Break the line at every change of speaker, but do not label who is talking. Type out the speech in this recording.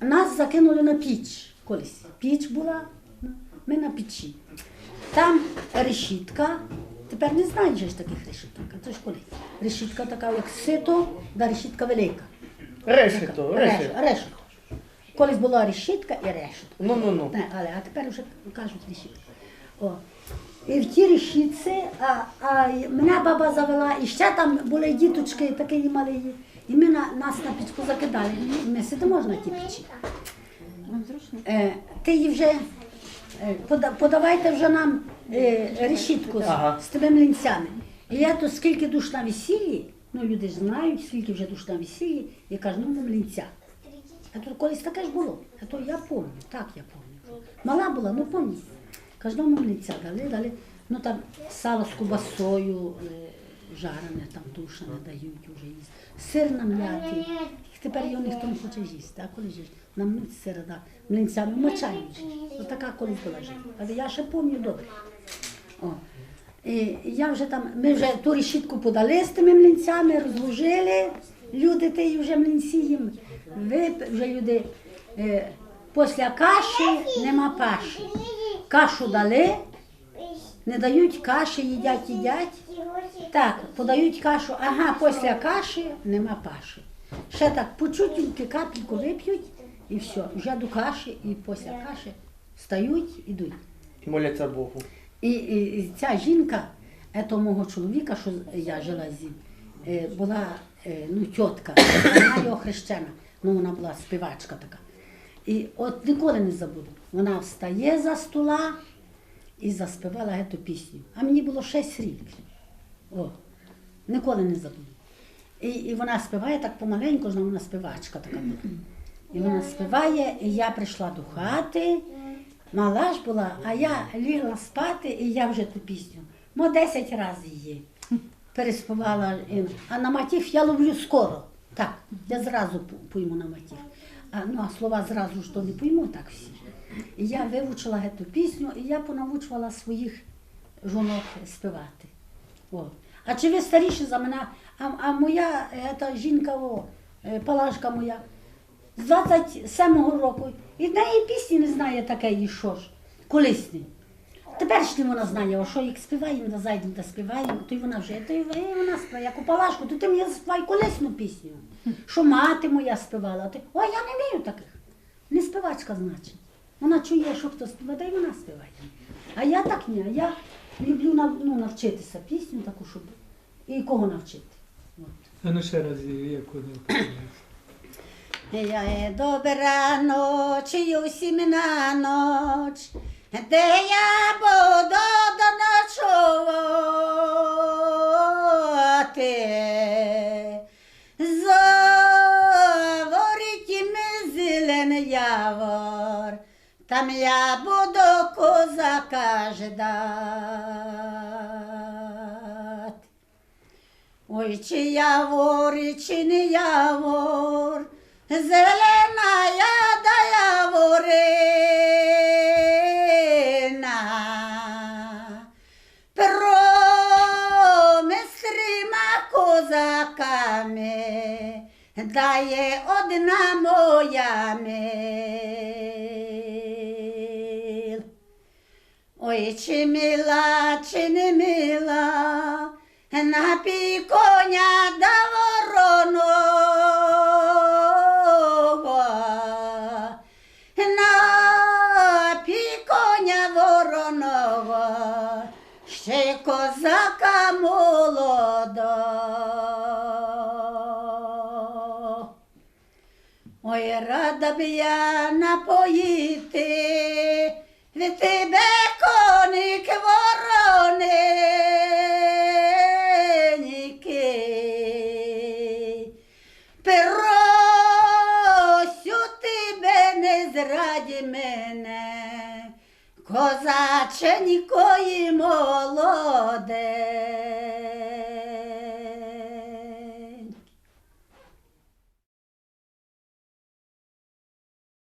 нас закинули на піч колись. Піч була, ми на печі. Там решітка. Тепер не знаєш таких решіток. А це ж колись. Решітка така, як сито, да решітка велика.
Решето, решето.
решето. Колись була решітка і решетка.
Ну, ну, ну.
Не, але, а тепер вже кажуть решітка. О. І в ті решітці, а, а мене баба завела, і ще там були діточки такі малі. І ми на, нас на пічку закидали. Ми сидимо ж на тій печі. Е, ти її вже е, пода- подавайте вже нам е, решітку з,
Ага.
з тими млинцями. І я то скільки душ на весіллі, ну люди ж знають, скільки вже душ на весіллі, я кажу, ну млинця. А тут колись таке ж було. А то я пам'ятаю, так я пам'ятаю. Мала була, ну пам'ятаю. Кожному млинця дали, дали. Ну там сало з кубасою е, жарене, там тушене дають вже їсти. Сир нам'ятий. Тепер його ніхто не хоче їсти. А коли ж нам ну, сира да, млинцями же. Отака колись була життя. Але я ще пам'ятаю добре. О. І я вже там, ми вже ту решітку подали з тими млинцями, розложили. Люди ті вже млинці їм. Вип... Вже люди е, після каші нема паші. Кашу дали, не дають каші, їдять, їдять. Так, подають кашу, ага, після каші нема паші. Ще так по чуть капельку вип'ють і все, вже до каші, і після каші стають, ідуть.
І моляться Богу.
І, і, і ця жінка, ето мого чоловіка, що я жила з ним, е, була е, ну, тітка, вона його хрещена, ну вона була співачка така. І от ніколи не забуду. Вона встає за стола і заспівала ету пісню. А мені було 6 років. О, ніколи не забуду. І, і вона співає так помаленьку, вона співачка така була. І вона співає, і я прийшла до хати, мала ж була, а я лігла спати, і я вже ту пісню. Мо 10 разів її переспівала. А на матів я ловлю скоро. Так, я зразу пойму на матів. Ну, а слова зразу ж то не пойму так всі. І я вивчила цю пісню, і я понавчувала своїх жінок співати. О. А чи ви старіші за мене? А, а моя ета, жінка, о, е, палашка моя, з 27-го року, і в неї пісні не знає таке, і що ж, колисні. Тепер ж не вона знає, о, що як співаємо, да зайдемо та співаємо, то й вона вже, то й вона співає, як у палашку, то ти мені заспівай колисну пісню. Що мати моя співала, ти, ой, я не вмію таких. Не співачка, значить. Вона чує, що хто співає, та й вона співає. А я так ні, я люблю ну, навчитися пісню таку, щоб і кого навчити. От.
А ну ще раз її, як вони
Я добра ноч, і усім на ноч, де я буду доночувати. Заворіть ми зелений явор, там я буду козака ждать. Ой, чи явор, чи не явор, зелена я да яворина. Козаками, дає одна моя мил. Ой, чи мила, чи не мила, напій коня Ой, рада б я напоїти від тебе коник вороненький. Просю тебе, не зраді мене, козаченької молоде.